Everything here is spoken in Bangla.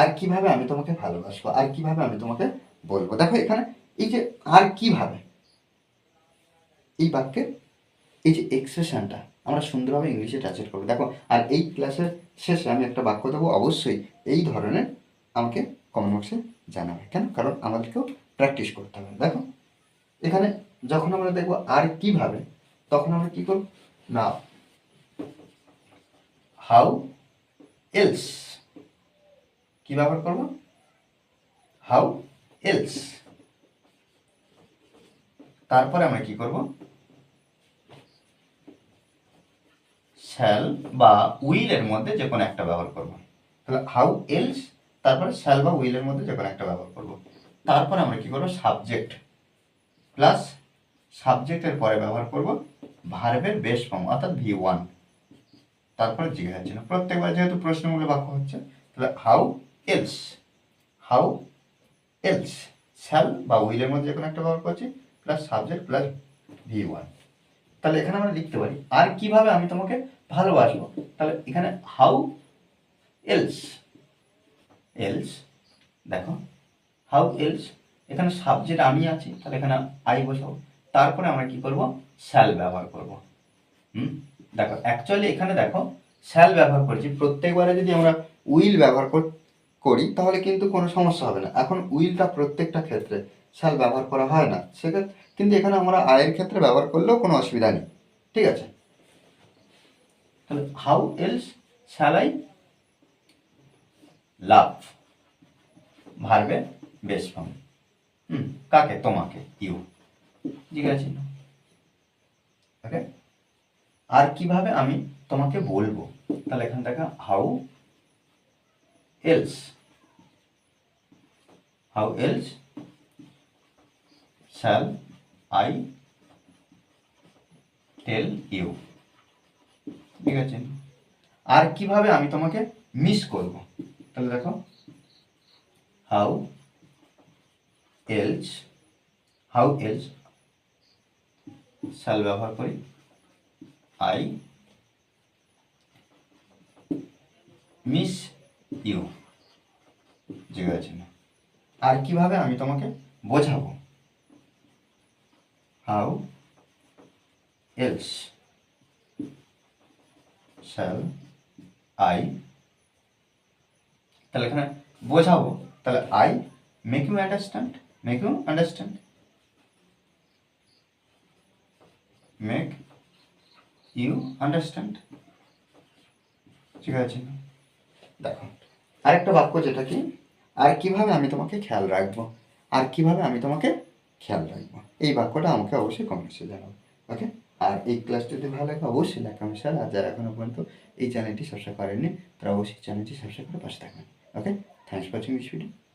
আর কীভাবে আমি তোমাকে ভালোবাসবো? আর কীভাবে আমি তোমাকে বলব? দেখো এখানে এই যে আর কীভাবে? এই বাক্যের এই যে এক্সপ্রেশনটা আমরা সুন্দরভাবে ইংলিশে ট্রান্সলেট করব। দেখো, আর এই ক্লাসের শেষে আমি একটা বাক্য দেবো, অবশ্যই এই ধরনের আমাকে কমেন্ট বক্সে জানাবে। কেন? কারণ আমাদেরকেও প্র্যাকটিস করতে হবে। দেখো, এখানে যখন আমরা দেখব আর কীভাবে, তখন আমরা কি করব? না হাউ এলস কি ব্যবহার করব? হাউ এলস তারপরে আমরা কি করব? শ্যাল বা উইলের মধ্যে যে কোনো একটা ব্যবহার করব। তাহলে হাউ এলস তারপরে শ্যাল বা উইলের মধ্যে যে কোনো একটা ব্যবহার করব। তারপরে আমরা কি করব? সাবজেক্ট প্লাস সাবজেক্টের পরে ব্যবহার করব ভার্বের বেস ফর্ম অর্থাৎ ভি ওয়ান তারপরে জিজ্ঞাসা প্রত্যেকবার যেহেতু প্রশ্নমূলক বাক্য হচ্ছে, তাহলে how else how else shall বা উইলের মধ্যে যে কোনো একটা ব্যবহার করছি plus subject plus V one তাহলে এখানে আমরা লিখতে পারি, আর কীভাবে আমি তোমাকে ভালোবাসবো? তাহলে এখানে হাউ এলস এলস দেখো হাউ এলস এখানে সাবজেক্ট আমি আছি, তাহলে এখানে আই বসাবো। তারপরে আমরা কি করব? শ্যাল ব্যবহার করব। হুম? দেখো অ্যাকচুয়ালি এখানে দেখো শ্যাল ব্যবহার করছি। প্রত্যেকবারে যদি আমরা উইল ব্যবহার কর- করি, তাহলে কিন্তু কোনো সমস্যা হবে না। এখন উইলটা প্রত্যেকটা ক্ষেত্রে শ্যাল ব্যবহার করা হয় না। সেক্ষেত্রে কিন্তু এখানে আমরা আয়ের ক্ষেত্রে ব্যবহার করলেও কোনো অসুবিধা নেই। ঠিক আছে? তাহলে how else shall I love ভার্বে base form hmm, কাকে? তোমাকে ইউ জিজ্ঞাসা ওকে আর কীভাবে আমি তোমাকে বলব? তাহলে এখান থেকে how else how else shall I tell you ঠিক আছে? আর কীভাবে আমি তোমাকে মিস করব? তাহলে দেখো। How else how else shall ব্যবহার করি? আই মিস ইউ আর কীভাবে আমি তোমাকে বোঝাবো? হাউ এলস শ্যাল আই তাহলে এখানে বোঝাবো। তাহলে I make you understand make you understand make you understand ঠিক আছে? দেখো। আরেকটা বাক্য যেটা কি? আর কীভাবে আমি তোমাকে খেয়াল রাখব? আর কীভাবে আমি তোমাকে খেয়াল রাখব? এই বাক্যটা আমাকে অবশ্যই কমেন্টসে জানাব ওকে আর এই ক্লাসটি যদি ভালো লাগে, অবশ্যই লাইক কমেন্ট আর যারা এখনও পর্যন্ত এই চ্যানেলটি সাবস্ক্রাইব করেননি, তারা অবশ্যই চ্যানেলটি সাবস্ক্রাইব করে পাশে থাকবেন okay thanks for watching this video